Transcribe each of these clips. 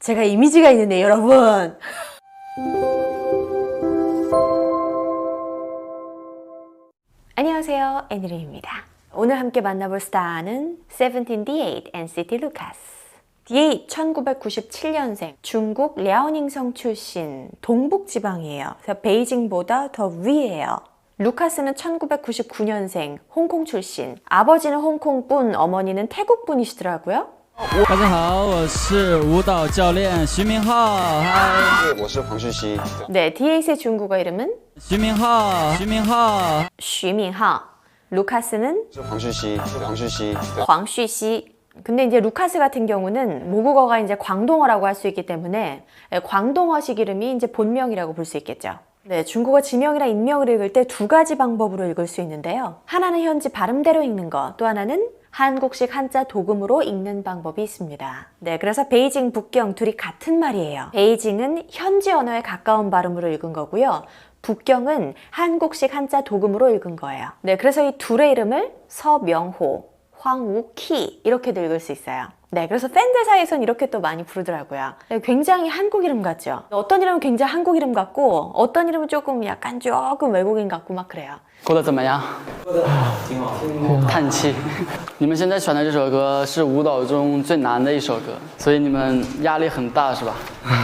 제가 이미지가 있는데 여러분. 안녕하세요. 애니르입니다. 오늘 함께 만나볼 스타는 세븐틴 D8 NCT 루카스. D8 1997년생 중국 랴오닝성 출신 동북 지방이에요. 그래서 베이징보다 더 위에요. 루카스는 1999년생 홍콩 출신. 아버지는 홍콩 분, 어머니는 태국 분이시더라고요. 大家好，我是舞蹈教练徐明浩。嗨，我是黄旭熙。 네, D8의 중국어 이름은 徐明浩，徐明浩。 徐明浩. 루카스는 是黄旭熙，黄旭熙。 광쉬씨. 근데 이제 루카스 같은 경우는 모국어가 이제 광동어라고 할 수 있기 때문에 예, 광동어식 이름이 이제 본명이라고 볼 수 있겠죠. 네, 중국어 지명이나 인명을 읽을 때 두 가지 방법으로 읽을 수 있는데요. 하나는 현지 발음대로 읽는 거, 또 하나는 한국식 한자 도금으로 읽는 방법이 있습니다. 네, 그래서 베이징, 북경 둘이 같은 말이에요. 베이징은 현지 언어에 가까운 발음으로 읽은 거고요. 북경은 한국식 한자 도금으로 읽은 거예요. 네, 그래서 이 둘의 이름을 서명호, 황우키 이렇게도 읽을 수 있어요. 네, 그래서 팬들 사이에선 이렇게 또 많이 부르더라고요. 네, 굉장히 한국 이름 같죠? 어떤 이름은 굉장히 한국 이름 같고 어떤 이름은 조금 약간 조금 외국인 같고 막 그래요. 过得怎么样？ 过得挺好，叹气。你们现在选的这首歌是舞蹈中最难的一首歌，所以你们压力很大是吧？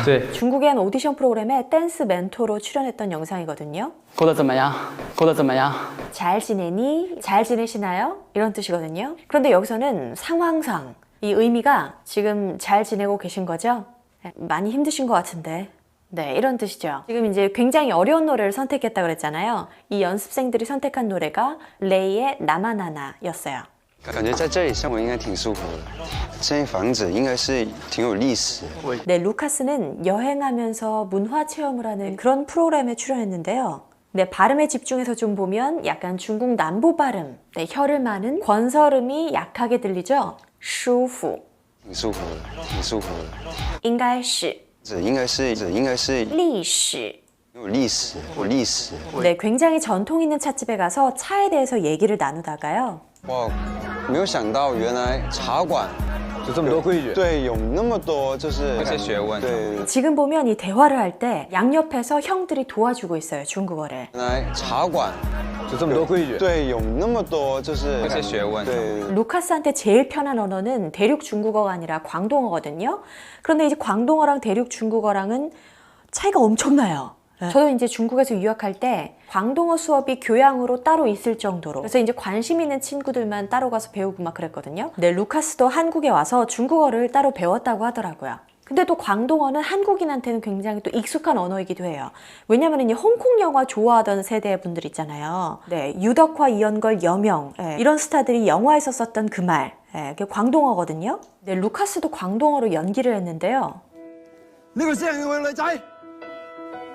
对， 중국의 한 오디션 프로그램에 댄스 멘토로 출연했던 영상이거든요. 过得怎么样？过得怎么样？ 잘 지내니? 잘 지내시나요? 이런 뜻이거든요. 그런데 여기서는 상황상 이 의미가 지금 잘 지내고 계신 거죠? 네, 많이 힘드신 것 같은데. 네, 이런 뜻이죠. 지금 이제 굉장히 어려운 노래를 선택했다 그랬잖아요. 이 연습생들이 선택한 노래가 레이의 나만하나였어요. 感觉在这里生活应该挺舒服的。这间房子应该是挺有历史。 네, 루카스는 여행하면서 문화 체험을 하는 그런 프로그램에 출연했는데요. 네, 발음에 집중해서 좀 보면 약간 중국 남부 발음, 네, 혀를 마는 권설음이 약하게 들리죠? 舒服,挺舒服的，挺舒服的。应该是 这应该是，这应该是历史.有历史，有历史。 네, 굉장히 전통 있는 찻집에 가서 차에 대해서 얘기를 나누다가요. 哇，没有想到原来茶馆就这么多规矩。 对有那么多就是有些学问对， 지금 보면 이 대화를 할 때 양옆에서 형들이 도와주고 있어요, 중국어를. 原来茶馆就这么多规矩。对有那么多就是有些学问对。 루카스한테 제일 편한 언어는 대륙 중국어가 아니라 광동어거든요. 그런데 이제 광동어랑 대륙 중국어랑은 차이가 엄청나요. 저도 이제 중국에서 유학할 때 광동어 수업이 교양으로 따로 있을 정도로 그래서 이제 관심 있는 친구들만 따로 가서 배우고 막 그랬거든요. 근데 루카스도 한국에 와서 중국어를 따로 배웠다고 하더라고요. 근데 또 광동어는 한국인한테는 굉장히 또 익숙한 언어이기도 해요. 왜냐면 이 홍콩 영화 좋아하던 세대 분들 있잖아요. 네, 유덕화, 이연걸, 여명 예, 이런 스타들이 영화에서 썼던 그 말, 예, 그게 광동어거든요. 네, 루카스도 광동어로 연기를 했는데요.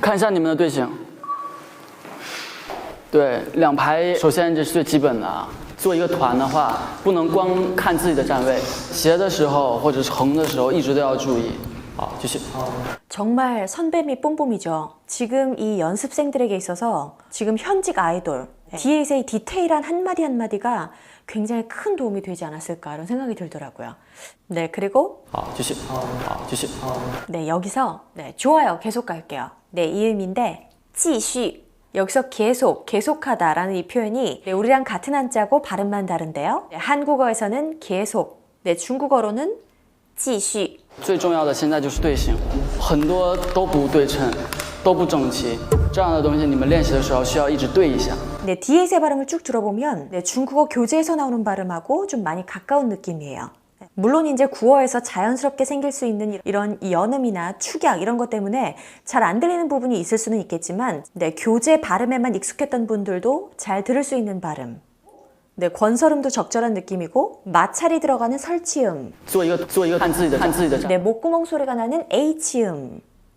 看一下你们的队形。对，两排首先这是最基本的啊。做一个团的话，不能光看自己的站位，斜的時候或者是横的时候，一直都要注意。好，继续。 정말 선배미 뽐뽐이죠. 지금 이 연습생들에게 있어서 지금 현직 아이돌, DA의 디테일한 한마디 한마디가 굉장히 큰 도움이 되지 않았을까 이런 생각이 들더라고요. 네, 그리고 好，继续。好，继续。 네, 여기서 네, 좋아요. 계속 갈게요. 네, 이 의미인데 继续 여기서 계속, 계속하다라는 이 표현이 네, 우리랑 같은 한자고 발음만 다른데요. 네, 한국어에서는 계속, 네, 중국어로는 继续最重要的现在就是队形，很多都不对称，都不整齐，这样的东西你们练习的时候需要一直对一下。 네, DA세 발음을 쭉 들어보면 네, 중국어 교재에서 나오는 발음하고 좀 많이 가까운 느낌이에요. 물론 이제 구어에서 자연스럽게 생길 수 있는 이런 연음이나 축약 이런 것 때문에 잘 안 들리는 부분이 있을 수는 있겠지만 네, 교재 발음에만 익숙했던 분들도 잘 들을 수 있는 발음 네, 권설음도 적절한 느낌이고 마찰이 들어가는 설치음. 네, 목구멍 소리가 나는 H음.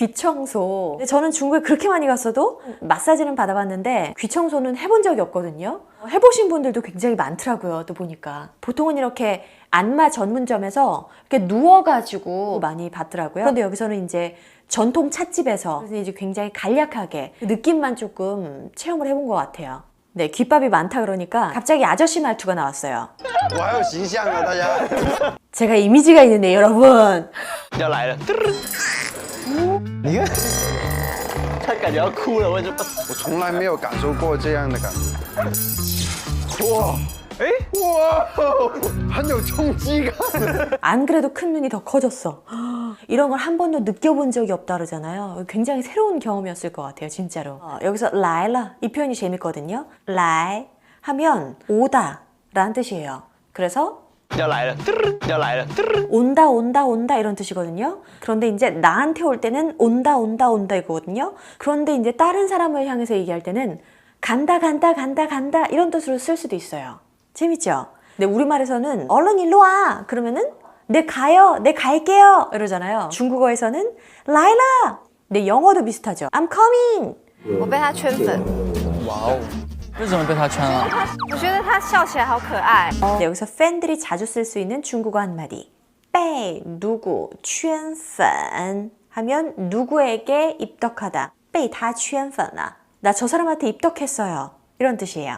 귀 청소. 저는 중국에 그렇게 많이 갔어도 마사지는 받아봤는데 귀 청소는 해본 적이 없거든요. 해보신 분들도 굉장히 많더라고요. 또 보니까 보통은 이렇게 안마 전문점에서 이렇게 누워가지고 많이 받더라고요. 그런데 여기서는 이제 전통 찻집에서 이제 굉장히 간략하게 그 느낌만 조금 체험을 해본 것 같아요. 네, 귓밥이 많다 그러니까 갑자기 아저씨 말투가 나왔어요. 我还有形象啊，大家。 제가 이미지가 있는데 여러분 要来了，他感觉要哭了，我就我从来没有感受过这样的感觉。哇，哎，哇，很有冲击感。 안 그래도 큰 눈이 더 커졌어. 이런 걸 한 번도 느껴본 적이 없다 그러잖아요. 굉장히 새로운 경험이었을 것 같아요, 진짜로. 어, 어 여기서 라일라 이 표현이 재밌거든요. 라이 하면 오다 라는 뜻이에요. 그래서 온다 온다 온다 이런 뜻이거든요 그런데 이제 나한테 올 때는 온다 온다 온다 이거거든요 그런데 이제 다른 사람을 향해서 얘기할 때는 간다 간다 간다 간다 이런 뜻으로 쓸 수도 있어요 재밌죠? 근데 우리말에서는 얼른 일로 와 그러면은 내 가요 내 갈게요 이러잖아요. 중국어에서는 라일라 네 영어도 비슷하죠. I'm coming 我被他圈粉，为什么被他圈了？我觉得他笑起来好可爱。 네, 여기서 팬들이 자주 쓸 수 있는 중국어 한마디. 被 누구, 圈粉 하면 누구에게 입덕하다. 被他圈粉了. 나 저 사람한테 입덕했어요. 이런 뜻이에요.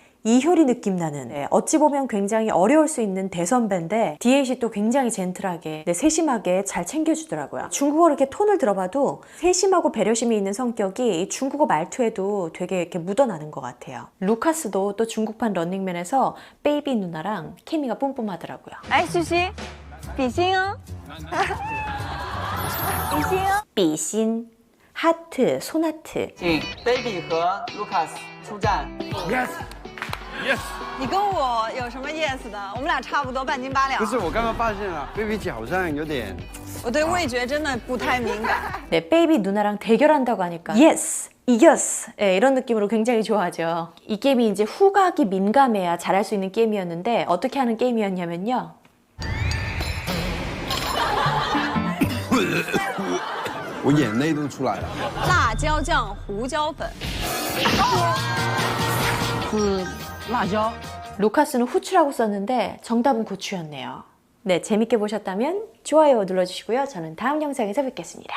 이효리 느낌 나는. 네, 어찌 보면 굉장히 어려울 수 있는 대선배인데 디에잇이 또 굉장히 젠틀하게 네, 세심하게 잘 챙겨주더라고요. 중국어를 이렇게 톤을 들어봐도 세심하고 배려심이 있는 성격이 중국어 말투에도 되게 이렇게 묻어나는 것 같아요. 루카스도 또 중국판 런닝맨에서 베이비 누나랑 케미가 뿜뿜하더라고요. 아이수씨 비싱어? 비싱어? 비신 하트 소나트. 베이비 和 루카스 출전 yes. 战。你跟我有什么 yes 的？我们俩差不多半斤八两不。是，我刚刚发现了，baby 姐好像有点。我对味觉真的不太敏感。 네, 베이비 누나랑 대결한다고 하니까 yes, 이겼어. 네, 이런 느낌으로 굉장히 좋아하죠. 이 게임이 이제 후각이 민감해야 잘할 수 있는 게임이었는데 어떻게 하는 게임이었냐면요. 我眼泪都出来了。辣椒酱、胡椒粉， 辣椒。 루카스는 후추라고 썼는데 정답은 고추였네요. 네, 재밌게 보셨다면 좋아요 눌러주시고요. 저는 다음 영상에서 뵙겠습니다.